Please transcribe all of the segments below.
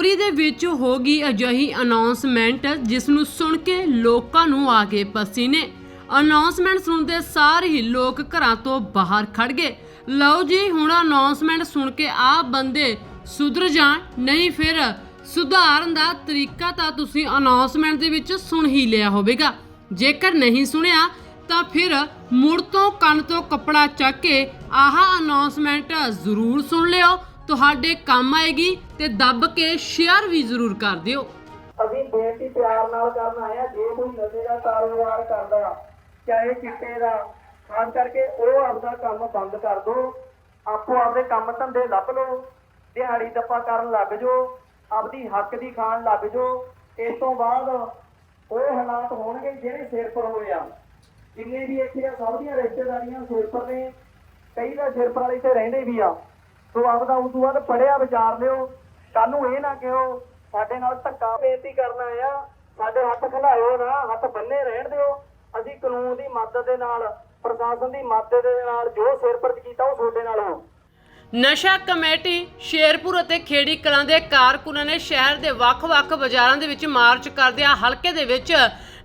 ਧੂਰੀ ਦੇ ਵਿੱਚ ਹੋ ਗਈ ਅਜਿਹੀ ਅਨਾਉਂਸਮੈਂਟ ਜਿਸ ਨੂੰ ਸੁਣ ਕੇ ਲੋਕਾਂ ਨੂੰ ਆ ਗਏ ਪਸੀਨੇ। ਅਨਾਉਂਸਮੈਂਟ ਸੁਣਦੇ ਸਾਰ ਹੀ ਲੋਕ ਘਰਾਂ ਤੋਂ ਬਾਹਰ ਖੜ ਗਏ। ਲਓ ਜੀ, ਹੁਣ ਅਨਾਉਂਸਮੈਂਟ ਸੁਣ ਕੇ ਆ ਬੰਦੇ ਸੁਧਰ ਜਾਣ, ਨਹੀਂ ਫਿਰ ਸੁਧਾਰਨ ਦਾ ਤਰੀਕਾ ਤਾਂ ਤੁਸੀਂ ਅਨਾਉਂਸਮੈਂਟ ਦੇ ਵਿੱਚ ਸੁਣ ਹੀ ਲਿਆ ਹੋਵੇਗਾ। ਜੇਕਰ ਨਹੀਂ ਸੁਣਿਆ, ਤਾਂ ਫਿਰ ਮੁੜ ਤੋਂ ਕੰਨ ਤੋਂ ਕੱਪੜਾ ਚੱਕ ਕੇ ਆਹ ਅਨਾਉਂਸਮੈਂਟ ਜ਼ਰੂਰ ਸੁਣ ਲਿਓ। ਤੁਹਾਡੇ ਕੰਮ ਆਏਗੀ ਤੇ ਦੱਬ ਕੇ ਸ਼ੇਅਰ ਵੀ ਜ਼ਰੂਰ ਕਰ ਦਿਓ। ਅਸੀਂ ਬੇਨਤੀ ਪਿਆਰ ਨਾਲ ਕਰਨ ਆਏ ਜੇ ਕੋਈ ਨਸ਼ੇ ਦਾ ਕਾਰੋਬਾਰ ਕਰਦਾ, ਚਾਹੇ ਚਿੱਟੇ ਦਾ, ਖਾਸ ਕਰਕੇ ਉਹ ਆਪਦਾ ਕੰਮ ਬੰਦ ਕਰ ਦੋ, ਆਪੋ ਆਪਦੇ ਕੰਮ ਧੰਦੇ ਲੱਭ ਲਓ, ਦਿਹਾੜੀ ਦੱਪਾ ਕਰਨ ਲੱਗ ਜਾਓ ਆਪਦੀ ਹੱਕ ਦੀ ਖਾਣ ਲੱਗ ਜਾਓ ਇਸ ਤੋਂ ਬਾਅਦ ਉਹ ਹਾਲਾਤ ਹੋਣਗੇ ਜਿਹੜੇ ਸਿਰ ਪਰ ਹੋਏ ਆ। ਜਿੰਨੇ ਵੀ ਇੱਥੇ ਆ, ਸਭ ਦੀਆਂ ਰਿਸ਼ਤੇਦਾਰੀਆਂ ਸਿਰ ਪਰ ਨੇ, ਕਈ ਦਾ ਸਿਰ ਪਰ ਵਾਲੇ ਤੇ ਰਹਿੰਦੇ ਵੀ ਆ। ਸੋ ਆਪਦਾ ਉਸ ਤੋਂ ਬਾਅਦ ਪੜਿਆ ਵਿਚਾਰ ਲਿਓ। ਕੱਲ ਨੂੰ ਇਹ ਨਾ ਕਿਹੋ, ਸਾਡੇ ਨਾਲ ਧੱਕਾ ਬੇਨਤੀ ਕਰਨ ਆਇਆ ਸਾਡੇ ਹੱਥ ਖਿਲਾਇਓ ਨਾ, ਹੱਥ ਬੰਨੇ ਰਹਿਣ ਦਿਓ। ਅਸੀਂ ਕਾਨੂੰਨ ਦੀ ਮਦਦ ਦੇ ਨਾਲ, ਪ੍ਰਸ਼ਾਸਨ ਦੀ ਮਦਦ ਦੇ ਨਾਲ, ਜੋ ਸਿਰ ਕੀਤਾ ਉਹ ਤੁਹਾਡੇ ਨਾਲ ਹੋ ਨਸ਼ਾ ਕਮੇਟੀ ਸ਼ੇਰਪੁਰ ਅਤੇ ਖੇੜੀ ਕਲਾਂ ਦੇ ਕਾਰਕੁਨਾਂ ਨੇ ਸ਼ਹਿਰ ਦੇ ਵੱਖ-ਵੱਖ ਬਾਜ਼ਾਰਾਂ ਦੇ ਵਿੱਚ ਮਾਰਚ ਕਰਦਿਆਂ ਹਲਕੇ ਦੇ ਵਿੱਚ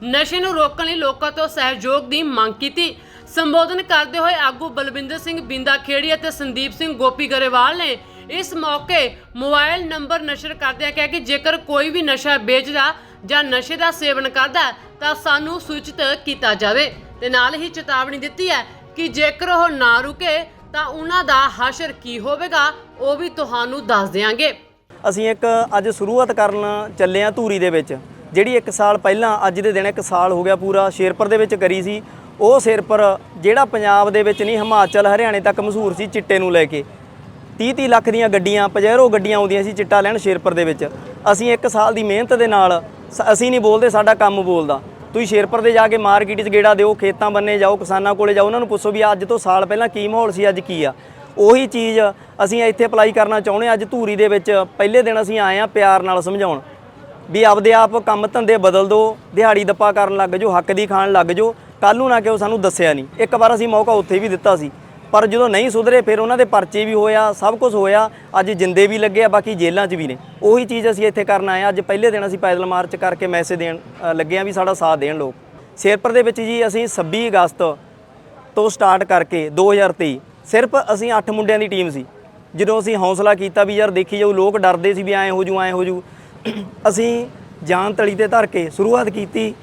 ਨਸ਼ੇ ਨੂੰ ਰੋਕਣ ਲਈ ਲੋਕਾਂ ਤੋਂ ਸਹਿਯੋਗ ਦੀ ਮੰਗ ਕੀਤੀ। ਸੰਬੋਧਨ ਕਰਦੇ ਹੋਏ ਆਗੂ ਬਲਵਿੰਦਰ ਸਿੰਘ ਬਿੰਦਾ ਖੇੜੀ ਅਤੇ ਸੰਦੀਪ ਸਿੰਘ ਗੋਪੀ ਗਰੇਵਾਲ ਨੇ ਇਸ ਮੌਕੇ ਮੋਬਾਈਲ ਨੰਬਰ ਨਸ਼ਰ ਕਰਦਿਆਂ ਕਿਹਾ ਕਿ ਜੇਕਰ ਕੋਈ ਵੀ ਨਸ਼ਾ ਵੇਚਦਾ ਜਾਂ ਨਸ਼ੇ ਦਾ ਸੇਵਨ ਕਰਦਾ ਤਾਂ ਸਾਨੂੰ ਸੂਚਿਤ ਕੀਤਾ ਜਾਵੇ। ਤੇ ਨਾਲ ਹੀ ਚੇਤਾਵਨੀ ਦਿੱਤੀ ਹੈ ਕਿ ਜੇਕਰ ਉਹ ਨਾ ਰੁਕੇ ਤਾਂ ਉਹਨਾਂ ਦਾ ਹਸ਼ਰ ਕੀ ਹੋਵੇਗਾ, ਉਹ ਵੀ ਤੁਹਾਨੂੰ ਦੱਸ ਦਿਆਂਗੇ। ਅਸੀਂ ਇੱਕ ਅੱਜ ਸ਼ੁਰੂਆਤ ਕਰਨ ਚੱਲੇ ਆ ਧੂਰੀ ਦੇ ਵਿੱਚ, ਜਿਹੜੀ 1 ਸਾਲ ਪਹਿਲਾਂ, ਅੱਜ ਦੇ ਦਿਨ 1 ਸਾਲ ਹੋ ਗਿਆ ਪੂਰਾ, ਸ਼ੇਰਪੁਰ ਦੇ ਵਿੱਚ ਕਰੀ ਸੀ। ਉਹ ਸ਼ੇਰਪੁਰ ਜਿਹੜਾ ਪੰਜਾਬ ਦੇ ਵਿੱਚ ਨਹੀਂ, ਹਿਮਾਚਲ, ਹਰਿਆਣੇ ਤੱਕ ਮਸ਼ਹੂਰ ਸੀ ਚਿੱਟੇ ਨੂੰ ਲੈ ਕੇ। 30-30 ਲੱਖ ਦੀਆਂ ਗੱਡੀਆਂ ਪਜੈਰੋ ਗੱਡੀਆਂ ਆਉਂਦੀਆਂ ਸੀ ਚਿੱਟਾ ਲੈਣ ਸ਼ੇਰਪੁਰ ਦੇ ਵਿੱਚ। ਅਸੀਂ ਇੱਕ ਸਾਲ ਦੀ ਮਿਹਨਤ ਦੇ ਨਾਲ ਸ- ਅਸੀਂ ਨਹੀਂ ਬੋਲਦੇ, ਸਾਡਾ ਕੰਮ ਬੋਲਦਾ। ਤੁਸੀਂ ਸ਼ੇਰਪੁਰ ਦੇ ਜਾ ਕੇ ਮਾਰਕੀਟ 'ਚ ਗੇੜਾ ਦਿਓ, ਖੇਤਾਂ ਬੰਨੇ ਜਾਓ, ਕਿਸਾਨਾਂ ਕੋਲੇ ਜਾਓ, ਉਹਨਾਂ ਨੂੰ ਪੁੱਛੋ ਵੀ ਅੱਜ ਤੋਂ ਸਾਲ ਪਹਿਲਾਂ ਕੀ ਮਾਹੌਲ ਸੀ, ਅੱਜ ਕੀ ਆ। ਉਹੀ ਚੀਜ਼ ਅਸੀਂ ਇੱਥੇ ਅਪਲਾਈ ਕਰਨਾ ਚਾਹੁੰਦੇ ਹਾਂ, ਅੱਜ ਧੂਰੀ ਦੇ ਵਿੱਚ ਪਹਿਲੇ ਦਿਨ ਅਸੀਂ ਆਏ ਆ ਪਿਆਰ ਨਾਲ ਸਮਝਾਉਣ। ਵੀ ਆਪਦੇ ਆਪ ਕੰਮ ਧੰਦੇ ਬਦਲ ਦਿਓ ਦਿਹਾੜੀ ਦੱਪਾ ਕਰਨ ਲੱਗ ਜਾਓ, ਹੱਕ ਦੀ ਖਾਣ ਲੱਗ ਜਾਓ ਕੱਲ ਨੂੰ ਨਾ ਕਿ ਉਹ ਸਾਨੂੰ ਦੱਸਿਆ ਨਹੀਂ। ਇੱਕ ਵਾਰ ਅਸੀਂ ਮੌਕਾ ਉੱਥੇ ਵੀ ਦਿੱਤਾ ਸੀ। ਪਰ ਜਦੋਂ ਨਹੀਂ ਸੁਧਰੇ, ਫਿਰ ਉਹਨਾਂ ਦੇ ਪਰਚੇ ਵੀ ਹੋਇਆ, ਸਭ ਕੁਝ ਹੋਇਆ। ਅੱਜ ਜਿੰਦੇ ਵੀ ਲੱਗੇ ਆ, ਬਾਕੀ ਜੇਲ੍ਹਾਂ 'ਚ ਵੀ ਨੇ। ਉਹੀ ਚੀਜ਼ ਅਸੀਂ ਇੱਥੇ ਕਰਨ ਆਏ ਆ। ਅੱਜ ਪਹਿਲੇ ਦਿਨ ਅਸੀਂ ਪੈਦਲ ਮਾਰਚ ਕਰਕੇ ਮੈਸੇਜ ਦੇਣ ਲੱਗੇ ਆ ਵੀ ਸਾਡਾ ਸਾਥ ਦੇਣ ਲੋਕ। ਸ਼ੇਰਪੁਰ ਦੇ ਵਿੱਚ ਜੀ ਅਸੀਂ 26 ਅਗਸਤ ਤੋਂ ਸਟਾਰਟ ਕਰਕੇ 2023 ਸਿਰਫ ਅਸੀਂ 8 ਮੁੰਡਿਆਂ ਦੀ ਟੀਮ ਸੀ। ਜਦੋਂ ਅਸੀਂ ਹੌਸਲਾ ਕੀਤਾ ਵੀ ਯਾਰ ਦੇਖੀ ਜਾਊ, ਲੋਕ ਡਰਦੇ ਸੀ ਵੀ ਐਂ ਹੋ ਜੂ, ਐਂ ਹੋ ਜੂ। ਅਸੀਂ ਜਾਨ ਤਲੀ ਤੇ ਧਰ ਕੇ ਸ਼ੁਰੂਆਤ ਕੀਤੀ।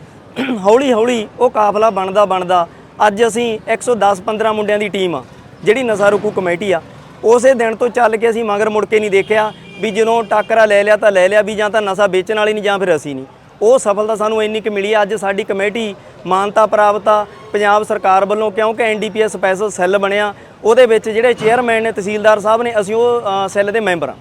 ਹੌਲੀ ਹੌਲੀ ਉਹ ਕਾਫਲਾ ਬਣਦਾ ਬਣਦਾ ਅੱਜ ਅਸੀਂ 110 15 ਮੁੰਡਿਆਂ ਦੀ ਟੀਮ ਆ, ਜਿਹੜੀ ਨਸ਼ਾ ਰੋਕੂ ਕਮੇਟੀ ਆ। ਉਸੇ ਦਿਨ ਤੋਂ ਚੱਲ ਕੇ ਅਸੀਂ ਮਗਰ ਮੁੜ ਕੇ ਨਹੀਂ ਦੇਖਿਆ ਵੀ ਜਦੋਂ ਟਾਕਰਾ ਲੈ ਲਿਆ ਤਾਂ ਲੈ ਲਿਆ ਵੀ ਜਾਂ ਤਾਂ ਨਸ਼ਾ ਵੇਚਣ ਵਾਲੀ ਨਹੀਂ ਜਾਂ ਫਿਰ ਅਸੀਂ ਨਹੀਂ। ਉਹ ਸਫਲਤਾ ਸਾਨੂੰ ਇੰਨੀ ਕੁ ਮਿਲੀ, ਅੱਜ ਸਾਡੀ ਕਮੇਟੀ ਮਾਨਤਾ ਪ੍ਰਾਪਤ ਆ, ਪੰਜਾਬ ਸਰਕਾਰ ਵੱਲੋਂ ਕਿਉਂਕਿ ਐਨਡੀਪੀਐਸ ਸਪੈਸ਼ਲ ਸੈੱਲ ਬਣਿਆ, ਉਹਦੇ ਵਿੱਚ ਜਿਹੜੇ ਚੇਅਰਮੈਨ ਨੇ, ਤਹਿਸੀਲਦਾਰ ਸਾਹਿਬ ਨੇ, ਅਸੀਂ ਉਹ ਸੈੱਲ ਦੇ ਮੈਂਬਰ ਆ।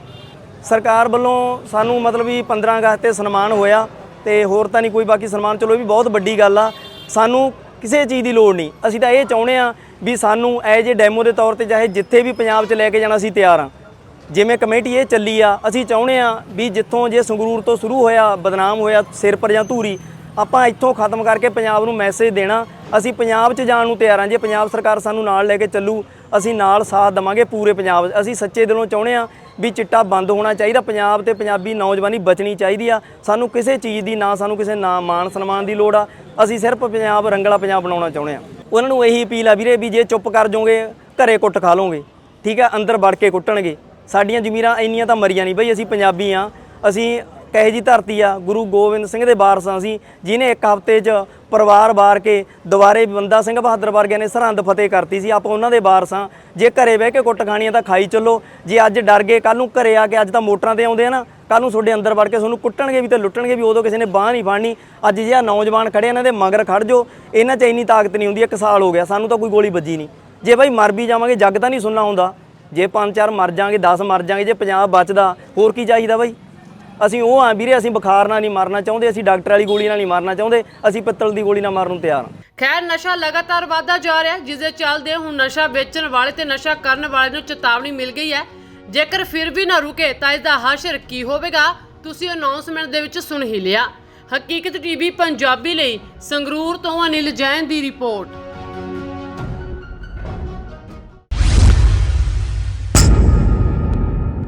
ਸਰਕਾਰ ਵੱਲੋਂ ਸਾਨੂੰ ਮਤਲਬ ਵੀ 15 ਅਗਸਤ ਤੇ ਸਨਮਾਨ ਹੋਇਆ। ਤੇ ਹੋਰ ਤਾਂ ਨਹੀਂ ਕੋਈ, ਬਾਕੀ ਸਨਮਾਨ, ਚਲੋ ਇਹ ਵੀ ਬਹੁਤ ਵੱਡੀ ਗੱਲ ਆ। ਸਾਨੂੰ ਕਿਸੇ ਚੀਜ਼ ਦੀ ਲੋੜ ਨਹੀਂ। ਅਸੀਂ ਤਾਂ ਇਹ ਚਾਹੁੰਦੇ ਆ ਵੀ ਸਾਨੂੰ ਐਜ ਏ ਡੈਮੋ ਦੇ ਤੌਰ ਤੇ ਚਾਹੇ ਜਿੱਥੇ ਵੀ ਪੰਜਾਬ 'ਚ ਲੈ ਕੇ ਜਾਣਾ ਅਸੀਂ ਤਿਆਰ ਆ। ਜਿਵੇਂ ਕਮੇਟੀ ਇਹ ਚੱਲੀ ਆ, ਅਸੀਂ ਚਾਹੁੰਦੇ ਆ ਵੀ ਜਿੱਥੋਂ ਜੇ ਸੰਗਰੂਰ ਤੋਂ ਸ਼ੁਰੂ ਹੋਇਆ, ਬਦਨਾਮ ਹੋਇਆ, ਸਿਰ ਪਰ ਜਾਂ ਧੂਰੀ, ਆਪਾਂ ਇੱਥੋਂ ਖਤਮ ਕਰਕੇ ਪੰਜਾਬ ਨੂੰ ਮੈਸੇਜ ਦੇਣਾ। ਅਸੀਂ ਪੰਜਾਬ 'ਚ ਜਾਣ ਨੂੰ ਤਿਆਰ ਹਾਂ ਜੇ ਪੰਜਾਬ ਸਰਕਾਰ ਸਾਨੂੰ ਨਾਲ ਲੈ ਕੇ ਚੱਲੂ, ਅਸੀਂ ਨਾਲ ਸਾਥ ਦਵਾਂਗੇ ਪੂਰੇ ਪੰਜਾਬ। ਅਸੀਂ ਸੱਚੇ ਦਿਲੋਂ ਚਾਹੁੰਦੇ ਆ ਵੀ ਚਿੱਟਾ ਬੰਦ ਹੋਣਾ ਚਾਹੀਦਾ, ਪੰਜਾਬ ਤੇ ਪੰਜਾਬੀ ਨੌਜਵਾਨੀ ਬਚਣੀ ਚਾਹੀਦੀ ਆ। ਸਾਨੂੰ ਕਿਸੇ ਚੀਜ਼ ਦੀ ਨਾ, ਸਾਨੂੰ ਕਿਸੇ ਨਾ ਮਾਣ ਸਨਮਾਨ ਦੀ ਲੋੜ ਆ। ਅਸੀਂ ਸਿਰਫ ਪੰਜਾਬ ਰੰਗਲਾ ਪੰਜਾਬ ਬਣਾਉਣਾ ਚਾਹੁੰਦੇ ਆ। ਉਹਨਾਂ ਨੂੰ ਇਹੀ ਅਪੀਲ ਆ ਵੀਰੇ ਵੀ ਜੇ ਚੁੱਪ ਕਰ ਜਾਓਗੇ, ਘਰੇ ਕੁੱਟ ਖਾ ਲਓਗੇ। ਠੀਕ ਆ, ਅੰਦਰ ਵੜ ਕੇ ਕੁੱਟਣਗੇ। ਸਾਡੀਆਂ ਜ਼ਮੀਰਾਂ ਇੰਨੀਆਂ ਤਾਂ ਮਰੀਆਂ ਨਹੀਂ ਬਈ, ਅਸੀਂ ਪੰਜਾਬੀ ਆ। ਅਸੀਂ ਕਹੇ ਜੀ ਧਰਤੀ ਆ, ਗੁਰੂ ਗੋਬਿੰਦ ਸਿੰਘ ਦੇ ਵਾਰਸਾਂ ਅਸੀਂ ਜਿਨੇ ਇੱਕ ਹਫ਼ਤੇ 'ਚ ਪਰਿਵਾਰ ਵਾਰ ਕੇ ਦੁਬਾਰੇ ਬੰਦਾ ਸਿੰਘ ਬਹਾਦਰ ਵਰਗਿਆਂ ਨੇ ਸਰਹੰਦ ਫਤਿਹ ਕਰਤੀ ਸੀ। ਆਪਾਂ ਉਹਨਾਂ ਦੇ ਵਾਰਸ ਹਾਂ ਜੇ ਘਰੇ ਬਹਿ ਕੇ ਕੁੱਟ ਖਾਣੀਆਂ ਤਾਂ ਖਾਈ ਚੱਲੋ। ਜੇ ਅੱਜ ਡਰ ਗਏ ਕੱਲ ਨੂੰ ਘਰੇ ਆ ਕੇ ਅੱਜ ਤਾਂ ਮੋਟਰਾਂ ਤੇ ਆਉਂਦੇ ਆ ਨਾ ਕੱਲ ਨੂੰ ਤੁਹਾਡੇ ਅੰਦਰ ਵੜ ਕੇ ਤੁਹਾਨੂੰ ਕੁੱਟਣਗੇ ਵੀ ਤੇ ਲੁੱਟਣਗੇ ਵੀ, ਉਦੋਂ ਕਿਸੇ ਨੇ ਬਾਹ ਨਹੀਂ ਫੜਨੀ। ਅੱਜ ਜੇ ਨੌਜਵਾਨ ਖੜੇ ਇਹਨਾਂ ਦੇ ਮਗਰ ਖੜ ਜੋ ਇਹਨਾਂ 'ਚ ਇੰਨੀ ਤਾਕਤ ਨਹੀਂ ਹੁੰਦੀ, ਇੱਕ ਸਾਲ ਹੋ ਗਿਆ, ਸਾਨੂੰ ਤਾਂ ਕੋਈ ਗੋਲੀ ਵੱਜੀ ਨਹੀਂ। ਜੇ ਬਾਈ ਮਰ ਵੀ ਜਾਵਾਂਗੇ, ਜੱਗ ਤਾਂ ਨਹੀਂ ਸੁਣਨਾ ਹੁੰਦਾ ਜੇ ਪੰਜ ਚਾਰ ਮਰ ਜਾਾਂਗੇ 10 ਮਰ ਜਾਾਂਗੇ, ਜੇ ਪੰਜਾਬ ਬਚਦਾ, ਹੋਰ ਕੀ ਚਾਹੀਦਾ ਬਾਈ? ਅਸੀਂ ਉਹ ਆ ਵੀਰੇ ਅਸੀਂ ਬੁਖਾਰ ਨਾਲ ਨਹੀਂ ਮਰਨਾ ਚਾਹੁੰਦੇ ਅਸੀਂ ਡਾਕਟਰ ਵਾਲੀ ਗੋਲੀ ਨਾਲ ਨਹੀਂ ਮਰਨਾ ਚਾਹੁੰਦੇ ਅਸੀਂ ਪਿੱਤਲ ਦੀ ਗੋਲੀ ਨਾਲ ਮਰਨ ਨੂੰ ਤਿਆਰ ਹਾਂ। ਖੈਰ ਨਸ਼ਾ ਲਗਾਤਾਰ ਵਧਦਾ ਜਾ ਰਿਹਾ ਹੈ, ਜਿਸ ਦੇ ਚੱਲਦੇ ਹੁਣ ਨਸ਼ਾ ਵੇਚਣ ਵਾਲੇ ਤੇ ਨਸ਼ਾ ਕਰਨ ਵਾਲੇ ਨੂੰ ਚੇਤਾਵਨੀ ਮਿਲ ਗਈ ਹੈ। ਜੇਕਰ ਫਿਰ ਵੀ ਨਾ ਰੁਕੇ ਤਾਂ ਇਸ ਦਾ ਹਸ਼ਰ ਕੀ ਹੋਵੇਗਾ? ਤੁਸੀਂ ਅਨਾਉਂਸਮੈਂਟ ਦੇ ਵਿੱਚ ਸੁਣ ਹੀ ਲਿਆ। ਹਕੀਕਤ ਟੀਵੀ ਪੰਜਾਬੀ ਲਈ ਸੰਗਰੂਰ ਤੋਂ ਅਨਿਲ ਜੈਨ ਦੀ ਰਿਪੋਰਟ।